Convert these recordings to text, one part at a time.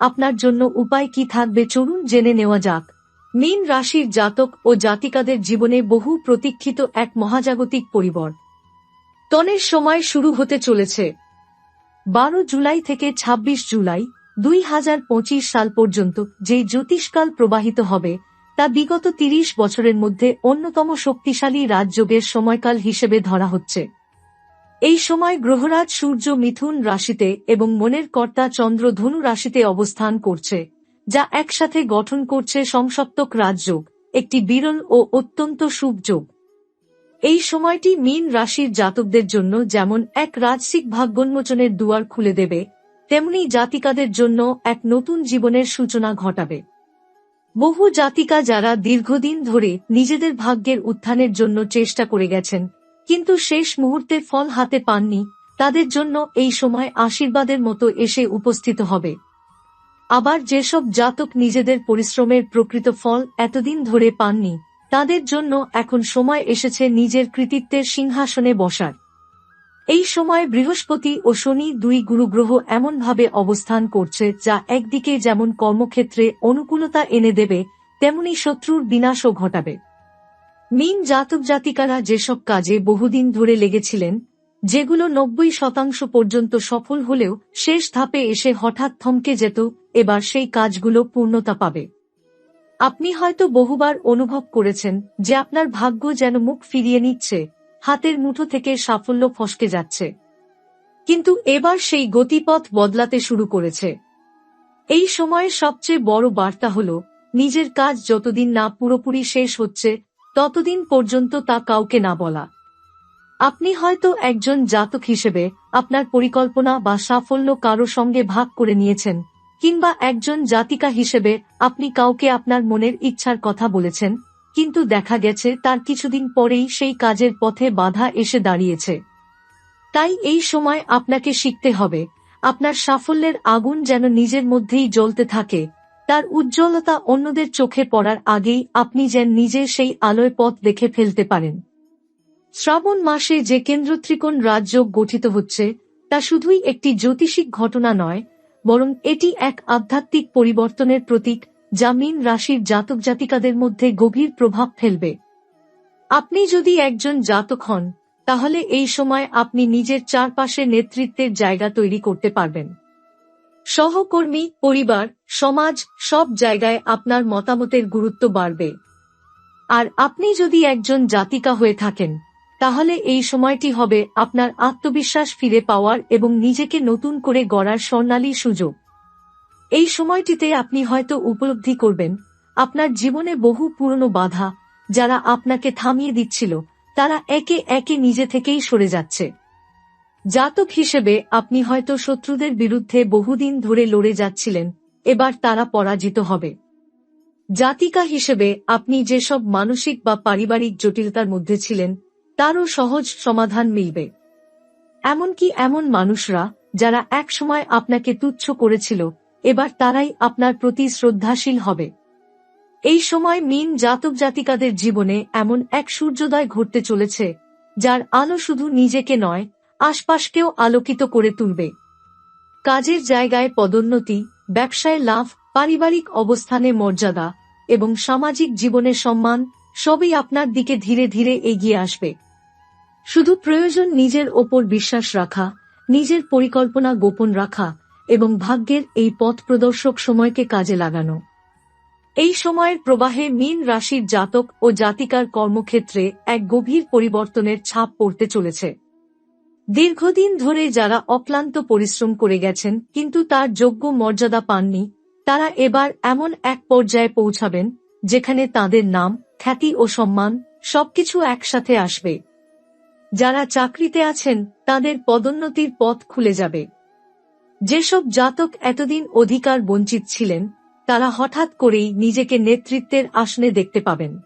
আপনার জন্য উপায় কি থাকবে চলুন জেনে নেওয়া যাক। মীন রাশির জাতক ও জাতিকাদের জীবনে বহু প্রতীক্ষিত এক মহাজাগতিক পরিবর। তনের সময় শুরু হতে চলেছে। বারো জুলাই থেকে ২৬ জুলাই দুই হাজার পঁচিশ সাল পর্যন্ত যে জ্যোতিষকাল প্রবাহিত হবে, তা বিগত তিরিশ বছরের মধ্যে অন্যতম শক্তিশালী রাজযোগের সময়কাল হিসেবে ধরা হচ্ছে। এই সময় গ্রহরাজ সূর্য মিথুন রাশিতে এবং মনের কর্তা চন্দ্র ধনু রাশিতে অবস্থান করছে, যা একসাথে গঠন করছে সংসপ্তক রাজযোগ, একটি বিরল ও অত্যন্ত শুভ যোগ। এই সময়টি মীন রাশির জাতকদের জন্য যেমন এক রাজসিক ভাগ্যোন্মোচনের দুয়ার খুলে দেবে, তেমনি জাতিকাদের জন্য এক নতুন জীবনের সূচনা ঘটাবে। বহু জাতিকা যারা দীর্ঘদিন ধরে নিজেদের ভাগ্যের উত্থানের জন্য চেষ্টা করে গেছেন কিন্তু শেষ মুহূর্তে ফল হাতে পাননি, তাদের জন্য এই সময় আশীর্বাদের মতো এসে উপস্থিত হবে। আবার যেসব জাতক নিজেদের পরিশ্রমের প্রকৃত ফল এতদিন ধরে পাননি, তাদের জন্য এখন সময় এসেছে নিজের কৃতিত্বের সিংহাসনে বসার। এই সময় বৃহস্পতি ও শনি দুই গুরুগ্রহ এমনভাবে অবস্থান করছে যা একদিকে যেমন কর্মক্ষেত্রে অনুকূলতা এনে দেবে, তেমনি শত্রুর বিনাশও ঘটাবে। মিন জাতক জাতিকারা যেসব কাজে বহুদিন ধরে লেগেছিলেন, যেগুলো নব্বই শতাংশ পর্যন্ত সফল হলেও শেষ ধাপে এসে হঠাৎ থমকে যেত, এবার সেই কাজগুলো পূর্ণতা পাবে। আপনি হয়তো বহুবার অনুভব করেছেন যে আপনার ভাগ্য যেন মুখ ফিরিয়ে নিচ্ছে, হাতের মুঠো থেকে সাফল্য ফসকে যাচ্ছে। কিন্তু এবার সেই গতিপথ বদলাতে শুরু করেছে। এই সময়ে সবচেয়ে বড় বার্তা হল, নিজের কাজ যতদিন না পুরোপুরি শেষ হচ্ছে ততদিন পর্যন্ত তা কাউকে না বলা। আপনি হয়তো একজন জাতক হিসেবে আপনার পরিকল্পনা বা সাফল্য কারও সঙ্গে ভাগ করে নিয়েছেন, কিংবা একজন জাতিকা হিসেবে আপনি কাউকে আপনার মনের ইচ্ছার কথা বলেছেন, কিন্তু দেখা গেছে তার কিছুদিন পরেই সেই কাজের পথে বাধা এসে দাঁড়িয়েছে। তাই এই সময় আপনাকে শিখতে হবে, আপনার সাফল্যের আগুন যেন নিজের মধ্যেই জ্বলতে থাকে তার উজ্জ্বলতা অন্যদের চোখে পড়ার আগেই আপনি যেন নিজে সেই আলোয় পথ দেখে ফেলতে পারেন। শ্রাবণ মাসে যে কেন্দ্র ত্রিকোণ রাজযোগ গঠিত হচ্ছে, তা শুধুই একটি জ্যোতিষিক ঘটনা নয়, বরং এটি এক আধ্যাত্মিক পরিবর্তনের প্রতীক যা মীন রাশির জাতক জাতিকাদের মধ্যে গভীর প্রভাব ফেলবে। আপনি যদি একজন জাতক হন, তাহলে এই সময় আপনি নিজের চারপাশে নেতৃত্বের জায়গা তৈরি করতে পারবেন। সহকর্মী, পরিবার, সমাজ, সব জায়গায় আপনার মতামতের গুরুত্ব বাড়বে। আর আপনি যদি একজন জাতিকা হয়ে থাকেন, তাহলে এই সময়টি হবে আপনার আত্মবিশ্বাস ফিরে পাওয়ার এবং নিজেকে নতুন করে গড়ার স্বর্ণালী সুযোগ। এই সময়টিতে আপনি হয়তো উপলব্ধি করবেন, আপনার জীবনে বহু পুরনো বাধা, যারা আপনাকে থামিয়ে দিচ্ছিল, তারা একে একে নিজে থেকেই সরে যাচ্ছে। জাতক হিসেবে আপনি হয়তো শত্রুদের বিরুদ্ধে বহুদিন ধরে লড়ে যাচ্ছিলেন, এবার তারা পরাজিত হবে। জাতিকা হিসেবে আপনি যেসব মানসিক বা পারিবারিক জটিলতার মধ্যে ছিলেন, তারও সহজ সমাধান মিলবে। এমনকি এমন মানুষরা যারা একসময় আপনাকে তুচ্ছ করেছিল, এবার তারাই আপনার প্রতি শ্রদ্ধাশীল হবে। এই সময় মিন জাতক জাতিকাদের জীবনে এমন এক সূর্যোদয় ঘটতে চলেছে, যার আলো শুধু নিজেকে নয় আশপাশকেও আলোকিত করে তুলবে। কাজের জায়গায় পদোন্নতি, ব্যবসায় লাভ, পারিবারিক অবস্থানে মর্যাদা এবং সামাজিক জীবনে সম্মান সবই আপনার দিকে ধীরে ধীরে এগিয়ে আসবে। শুধু প্রয়োজন নিজের ওপর বিশ্বাস রাখা, নিজের পরিকল্পনা গোপন রাখা এবং ভাগ্যের এই পথ প্রদর্শক সময়কে কাজে লাগানো। এই সময়ের প্রবাহে মীন রাশির জাতক ও জাতিকার কর্মক্ষেত্রে এক গভীর পরিবর্তনের ছাপ পড়তে চলেছে। দীর্ঘদিন ধরে যারা অক্লান্ত পরিশ্রম করে গেছেন, কিন্তু তার যোগ্য মর্যাদা পাননি, তারা এবার এমন এক পর্যায়ে পৌঁছাবেন, যেখানে তাদের নাম, খ্যাতি ও সম্মান সবকিছু একসাথে আসবে। যারা চাকরিতে আছেন, তাদের পদোন্নতির পথ খুলে যাবে। যেসব জাতক এতদিন অধিকার বঞ্চিত ছিলেন, তারা হঠাৎ করেই নিজেকে নেতৃত্বের আসনে দেখতে পাবেন।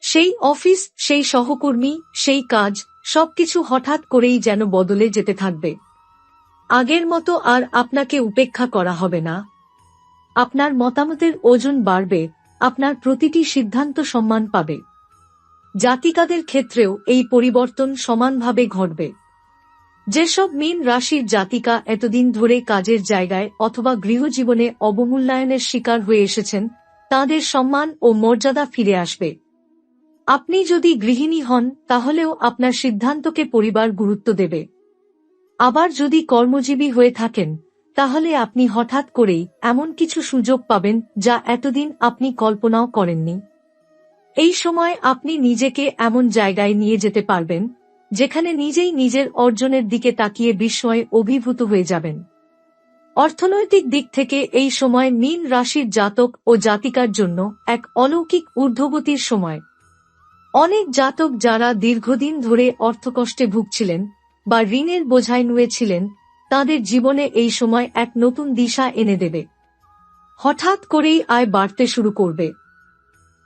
সেই অফিস, সেই সহকর্মী, সেই কাজ সবকিছু হঠাৎ করেই যেন বদলে যেতে থাকবে। আগের মতো আর আপনাকে উপেক্ষা করা হবে না। আপনার মতামতের ওজন বাড়বে, আপনার প্রতিটি সিদ্ধান্ত সম্মান পাবে। জাতিকাদের ক্ষেত্রেও এই পরিবর্তন সমানভাবে ঘটবে। যেসব মীন রাশির জাতিকা এতদিন ধরে কাজের জায়গায় অথবা গৃহজীবনে অবমূল্যায়নের শিকার হয়ে এসেছেন, তাদের সম্মান ও মর্যাদা ফিরে আসবে। আপনি যদি গৃহিণী হন, তাহলেও আপনার সিদ্ধান্তকে পরিবার গুরুত্ব দেবে। আবার যদি কর্মজীবী হয়ে থাকেন, তাহলে আপনি হঠাৎ করেই এমন কিছু সুযোগ পাবেন যা এতদিন আপনি কল্পনাও করেননি। এই সময় আপনি নিজেকে এমন জায়গায় নিয়ে যেতে পারবেন, যেখানে নিজেই নিজের অর্জনের দিকে তাকিয়ে বিস্ময়ে অভিভূত হয়ে যাবেন। অর্থনৈতিক দিক থেকে এই সময় মীন রাশির জাতক ও জাতিকার জন্য এক অলৌকিক ঊর্ধ্বগতির সময়। অনেক জাতক যারা দীর্ঘদিন ধরে অর্থকষ্টে ভুগছিলেন বা ঋণের বোঝায় নুয়েছিলেন, তাদের জীবনে এই সময় এক নতুন দিশা এনে দেবে। হঠাৎ করেই আয় বাড়তে শুরু করবে।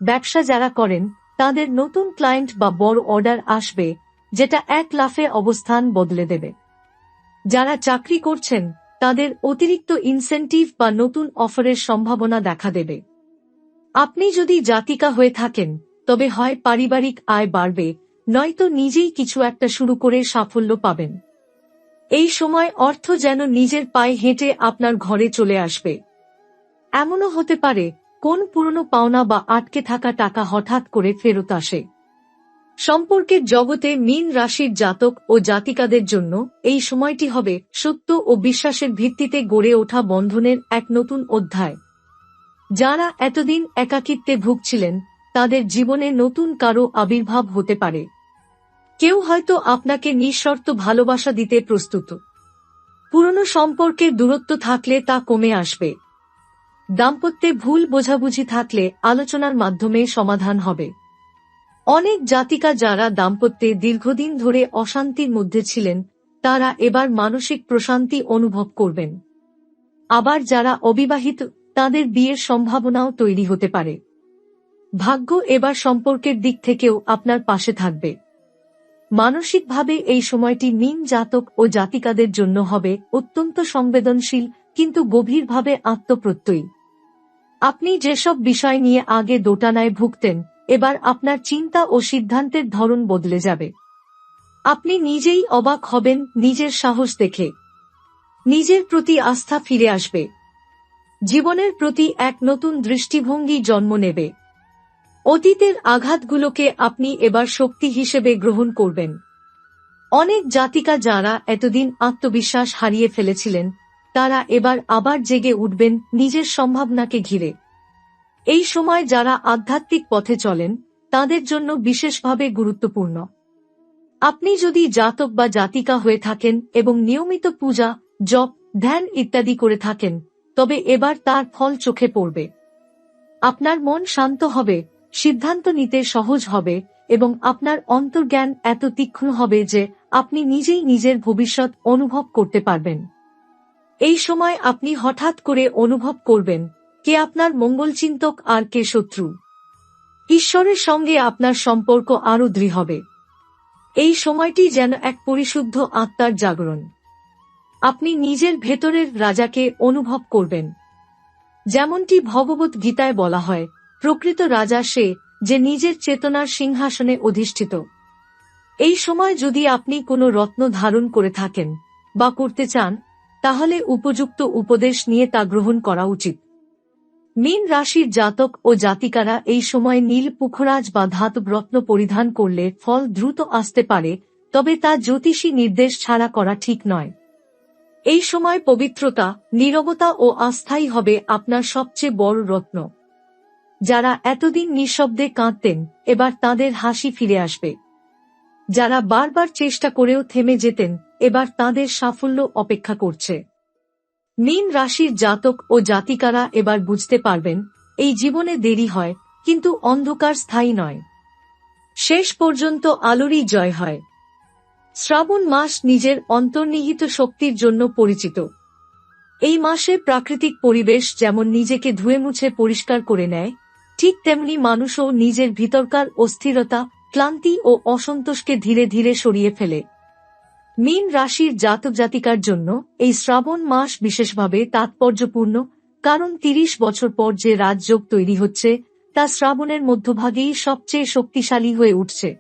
ব্যবসা যারা করেন, তাদের নতুন ক্লায়েন্ট বা বড় অর্ডার আসবে, যেটা এক লাফে অবস্থান বদলে দেবে। যারা চাকরি করছেন, তাদের অতিরিক্ত ইনসেন্টিভ বা নতুন অফারের সম্ভাবনা দেখা দেবে। আপনি যদি জাতিকা হয়ে থাকেন তবে হয় পারিবারিক আয় বাড়বে, নয়তো নিজেই কিছু একটা শুরু করে সাফল্য পাবেন। এই সময় অর্থ যেন নিজের পায়ে হেঁটে আপনার ঘরে চলে আসবে। এমনও হতে পারে, কোন পুরনো পাওনা বা আটকে থাকা টাকা হঠাৎ করে ফেরত আসে। সম্পর্কের জগতে মীন রাশির জাতক ও জাতিকাদের জন্য এই সময়টি হবে সত্য ও বিশ্বাসের ভিত্তিতে গড়ে ওঠা বন্ধনের এক নতুন অধ্যায়। যারা এতদিন একাকিত্বে ভুগছিলেন তাদের জীবনে নতুন কারও আবির্ভাব হতে পারে। কেউ হয়তো আপনাকে নিঃশর্ত ভালোবাসা দিতে প্রস্তুত। পুরনো সম্পর্কের দূরত্ব থাকলে তা কমে আসবে। দাম্পত্যে ভুল বোঝাবুঝি থাকলে আলোচনার মাধ্যমে সমাধান হবে। অনেক জাতিকা যারা দাম্পত্যে দীর্ঘদিন ধরে অশান্তির মধ্যে ছিলেন, তারা এবার মানসিক প্রশান্তি অনুভব করবেন। আবার যারা অবিবাহিত, তাদের বিয়ের সম্ভাবনাও তৈরি হতে পারে। ভাগ্য এবার সম্পর্কের দিক থেকেও আপনার পাশে থাকবে। মানসিকভাবে এই সময়টি মিন জাতক ও জাতিকাদের জন্য হবে অত্যন্ত সংবেদনশীল, কিন্তু গভীরভাবে আত্মপ্রত্যয়ী। আপনি যেসব বিষয় নিয়ে আগে দোটানায় ভুগতেন, এবার আপনার চিন্তা ও সিদ্ধান্তের ধরন বদলে যাবে। আপনি নিজেই অবাক হবেন, নিজের সাহস দেখে। নিজের প্রতি আস্থা ফিরে আসবে। জীবনের প্রতি এক নতুন দৃষ্টিভঙ্গি জন্ম নেবে। অতীতের আঘাতগুলোকে আপনি এবার শক্তি হিসেবে গ্রহণ করবেন। অনেক জাতিকা যারা এতদিন আত্মবিশ্বাস হারিয়ে ফেলেছিলেন, তারা এবার আবার জেগে উঠবেন নিজের সম্ভাবনাকে ঘিরে। এই সময় যারা আধ্যাত্মিক পথে চলেন, তাদের জন্য বিশেষভাবে গুরুত্বপূর্ণ। আপনি যদি জাতক বা জাতিকা হয়ে থাকেন এবং নিয়মিত পূজা, জপ, ধ্যান ইত্যাদি করে থাকেন, তবে এবার তার ফল চোখে পড়বে। আপনার মন শান্ত হবে সিদ্ধান্ত নিতে সহজ হবে এবং আপনার অন্তর্জ্ঞান এত তীক্ষ্ণ হবে যে আপনি নিজেই নিজের ভবিষ্যৎ অনুভব করতে পারবেন। এই সময় আপনি হঠাৎ করে অনুভব করবেন, কে আপনার মঙ্গলচিন্তক আর কে শত্রু। ঈশ্বরের সঙ্গে আপনার সম্পর্ক আরও দৃঢ় হবে। এই সময়টি যেন এক পরিশুদ্ধ আত্মার জাগরণ। আপনি নিজের ভেতরের রাজাকে অনুভব করবেন। যেমনটি ভগবত গীতায় বলা হয় প্রকৃত রাজা সে, যে নিজের চেতনার সিংহাসনে অধিষ্ঠিত। এই সময় যদি আপনি কোনো রত্ন ধারণ করে থাকেন বা করতে চান, তাহলে উপযুক্ত উপদেশ নিয়ে তা গ্রহণ করা উচিত। মীন রাশির জাতক ও জাতিকারা এই সময় নীল পুখরাজ বা ধাতব রত্ন পরিধান করলে ফল দ্রুত আসতে পারে, তবে তা জ্যোতিষী নির্দেশ ছাড়া করা ঠিক নয়। এই সময় পবিত্রতা, নীরবতা ও আস্থাই হবে আপনার সবচেয়ে বড় রত্ন। যারা এতদিন নিঃশব্দে কাঁদতেন, এবার তাদের হাসি ফিরে আসবে। যারা বারবার চেষ্টা করেও থেমে যেতেন, এবার তাদের সাফল্য অপেক্ষা করছে। মীন রাশির জাতক ও জাতিকারা এবার বুঝতে পারবেন, এই জীবনে দেরি হয়, কিন্তু অন্ধকার স্থায়ী নয়। শেষ পর্যন্ত আলোরই জয় হয়। শ্রাবণ মাস নিজের অন্তর্নিহিত শক্তির জন্য পরিচিত। এই মাসে প্রাকৃতিক পরিবেশ যেমন নিজেকে ধুয়ে মুছে পরিষ্কার করে নেয় ঠিক তেমনি মানুষও নিজের ভিতরকার অস্থিরতা, ক্লান্তি ও অসন্তোষকে ধীরে ধীরে সরিয়ে ফেলে। মীন রাশির জাতক জাতিকার জন্য এই শ্রাবণ মাস বিশেষভাবে তাৎপর্যপূর্ণ, কারণ তিরিশ বছর পর যে রাজযোগ তৈরি হচ্ছে, তা শ্রাবণের মধ্যভাগেই সবচেয়ে শক্তিশালী হয়ে উঠছে।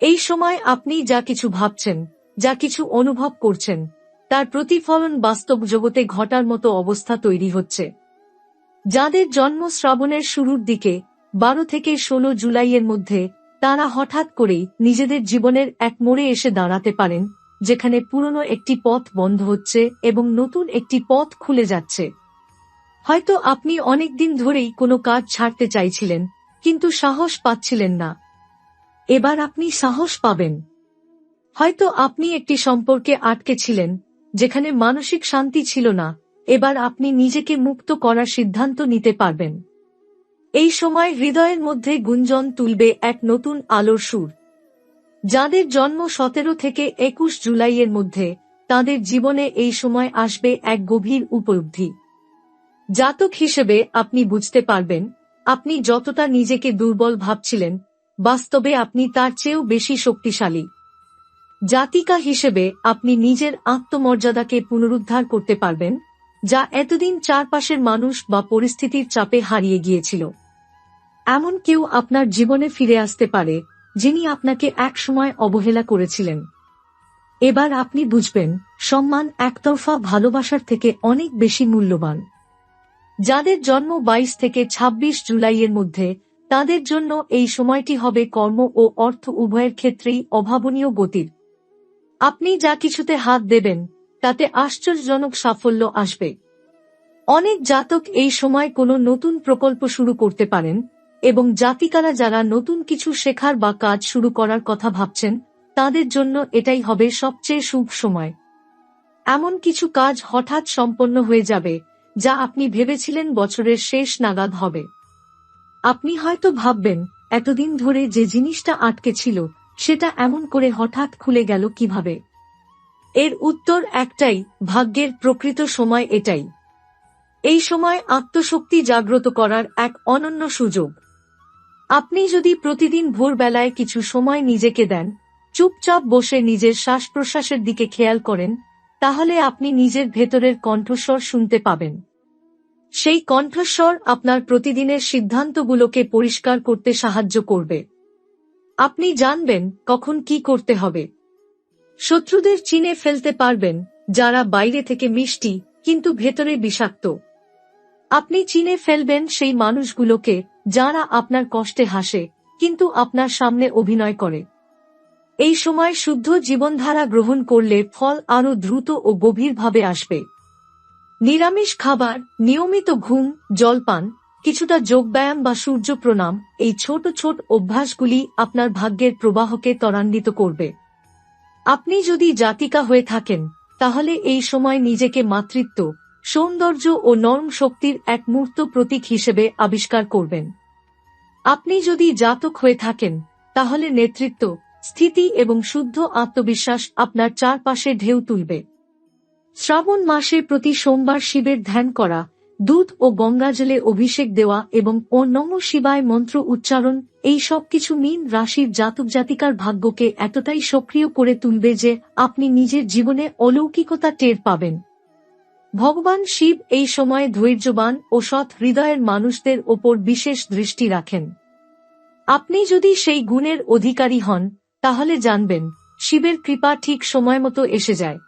এই সময় আপনি যা কিছু ভাবছেন, যা কিছু অনুভব করছেন, তার প্রতিফলন বাস্তব জগতে ঘটার মতো অবস্থা তৈরি হচ্ছে। যাদের জন্ম শ্রাবণের শুরুর দিকে বারো থেকে ষোলো জুলাইয়ের মধ্যে তারা হঠাৎ করেই নিজেদের জীবনের এক মোড়ে এসে দাঁড়াতে পারেন, যেখানে পুরনো একটি পথ বন্ধ হচ্ছে এবং নতুন একটি পথ খুলে যাচ্ছে। হয়তো আপনি অনেকদিন ধরেই কোনো কাজ ছাড়তে চাইছিলেন, কিন্তু সাহস পাচ্ছিলেন না। এবার আপনি সাহস পাবেন। হয়তো আপনি একটি সম্পর্কে আটকে ছিলেন, যেখানে মানসিক শান্তি ছিল না এবার আপনি নিজেকে মুক্ত করার সিদ্ধান্ত নিতে পারবেন। এই সময় হৃদয়ের মধ্যে গুঞ্জন তুলবে এক নতুন আলোর সুর। যাদের জন্ম সতেরো থেকে একুশ জুলাইয়ের মধ্যে, তাদের জীবনে এই সময় আসবে এক গভীর উপলব্ধি। জাতক হিসেবে আপনি বুঝতে পারবেন, আপনি যতটা নিজেকে দুর্বল ভাবছিলেন, বাস্তবে আপনি তার চেয়েও বেশি শক্তিশালী। জাতিকা হিসেবে আপনি নিজের আত্মমর্যাদাকে পুনরুদ্ধার করতে পারবেন যা এতদিন চারপাশের মানুষ বা পরিস্থিতির চাপে হারিয়ে গিয়েছিল। এমন কেউ আপনার জীবনে ফিরে আসতে পারে, যিনি আপনাকে একসময় অবহেলা করেছিলেন। এবার আপনি বুঝবেন, সম্মান একতরফা ভালোবাসার থেকে অনেক বেশি মূল্যবান। যাদের জন্ম ২২ থেকে ২৬ জুলাইয়ের মধ্যে, তাদের জন্য এই সময়টি হবে কর্ম ও অর্থ উভয়ের ক্ষেত্রেই অভাবনীয় গতির। আপনি যা কিছুতে হাত দেবেন তাতে আশ্চর্যজনক সাফল্য আসবে। অনেক জাতক এই সময় কোনো নতুন প্রকল্প শুরু করতে পারেন এবং জাতিকারা যারা নতুন কিছু শেখার বা কাজ শুরু করার কথা ভাবছেন, তাদের জন্য এটাই হবে সবচেয়ে শুভ সময়। এমন কিছু কাজ হঠাৎ সম্পন্ন হয়ে যাবে, যা আপনি ভেবেছিলেন বছরের শেষ নাগাদ হবে। আপনি হয়তো ভাববেন, এতদিন ধরে যে জিনিসটা আটকে ছিল, সেটা এমন করে হঠাৎ খুলে গেল কীভাবে? এর উত্তর একটাই, ভাগ্যের প্রকৃত সময় এটাই। এই সময় আত্মশক্তি জাগ্রত করার এক অনন্য সুযোগ। আপনি যদি প্রতিদিন ভোরবেলায় কিছু সময় নিজেকে দেন, চুপচাপ বসে নিজের শ্বাস প্রশ্বাসের দিকে খেয়াল করেন, তাহলে আপনি নিজের ভেতরের কণ্ঠস্বর শুনতে পাবেন। সেই কণ্ঠস্বর আপনার প্রতিদিনের সিদ্ধান্তগুলোকে পরিষ্কার করতে সাহায্য করবে। আপনি জানবেন কখন কি করতে হবে। শত্রুদের চিনে ফেলতে পারবেন, যারা বাইরে থেকে মিষ্টি, কিন্তু ভেতরে বিষাক্ত। আপনি চিনে ফেলবেন সেই মানুষগুলোকে, যারা আপনার কষ্টে হাসে, কিন্তু আপনার সামনে অভিনয় করে। এই সময় শুদ্ধ জীবনধারা গ্রহণ করলে ফল আরও দ্রুত ও গভীরভাবে আসবে। নিরামিষ খাবার, নিয়মিত ঘুম, জলপান, কিছুটা যোগব্যায়াম বা সূর্য প্রণাম এই ছোট ছোট অভ্যাসগুলি আপনার ভাগ্যের প্রবাহকে ত্বরান্বিত করবে। আপনি যদি জাতিকা হয়ে থাকেন, তাহলে এই সময় নিজেকে মাতৃত্ব, সৌন্দর্য ও নরম শক্তির এক মূর্ত প্রতীক হিসেবে আবিষ্কার করবেন। আপনি যদি জাতক হয়ে থাকেন, তাহলে নেতৃত্ব, স্থিতি এবং শুদ্ধ আত্মবিশ্বাস আপনার চারপাশে ঢেউ তুলবে। শ্রাবণ মাসে প্রতি সোমবার শিবের ধ্যান করা দুধ ও গঙ্গাজলে অভিষেক দেওয়া এবং ও নম শিবায় মন্ত্র উচ্চারণ, এই সব কিছু মিন রাশির জাতক জাতিকার ভাগ্যকে এতটাই সক্রিয় করে তুলবে যে আপনি নিজের জীবনে অলৌকিকতা টের পাবেন। ভগবান শিব এই সময়ে ধৈর্যবান ও সৎ হৃদয়ের মানুষদের ওপর বিশেষ দৃষ্টি রাখেন। আপনি যদি সেই গুণের অধিকারী হন, তাহলে জানবেন, শিবের কৃপা ঠিক সময় মতো এসে যায়।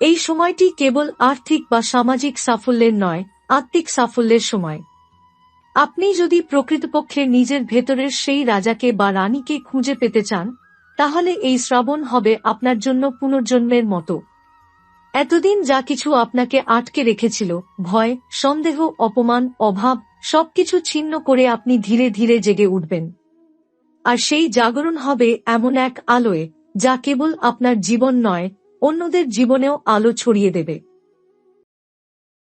এই সময়টি কেবল আর্থিক বা সামাজিক সাফল্যের নয় আত্মিক সাফল্যের সময়। আপনি যদি প্রকৃতপক্ষে নিজের ভেতরের সেই রাজাকে বা রানীকে খুঁজে পেতে চান, তাহলে এই শ্রাবণ হবে আপনার জন্য পুনর্জন্মের মতো। এতদিন যা কিছু আপনাকে আটকে রেখেছিল, ভয়, সন্দেহ, অপমান, অভাব, সবকিছু ছিন্ন করে আপনি ধীরে ধীরে জেগে উঠবেন। আর সেই জাগরণ হবে এমন এক আলোয়, যা কেবল আপনার জীবন নয়, অন্যদের জীবনেও আলো ছড়িয়ে দেবে।